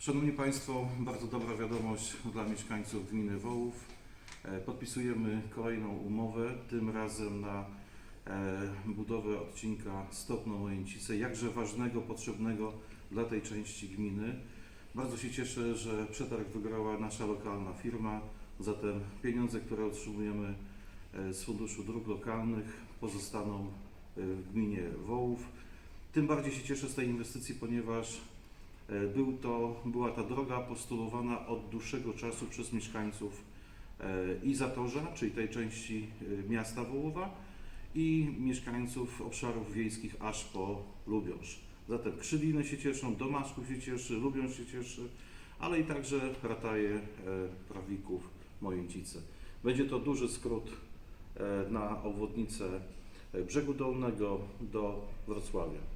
Szanowni Państwo, bardzo dobra wiadomość dla mieszkańców gminy Wołów. E, Podpisujemy kolejną umowę, tym razem na e, budowę odcinka Stopno-Mojęcice, jakże ważnego, potrzebnego dla tej części gminy. Bardzo się cieszę, że przetarg wygrała nasza lokalna firma, zatem pieniądze, które otrzymujemy e, z Funduszu Dróg Lokalnych pozostaną w gminie Wołów. Tym bardziej się cieszę z tej inwestycji, ponieważ Był to, była ta droga postulowana od dłuższego czasu przez mieszkańców e, i Zatorza, czyli tej części e, miasta Wołowa i mieszkańców obszarów wiejskich aż po Lubiąż. Zatem Krzywiny się cieszą, Domaszków się cieszy, Lubiąż się cieszy, ale i także Rataje, e, Prawików, Mojęcice. Będzie to duży skrót e, na obwodnicę e, Brzegu Dolnego do Wrocławia.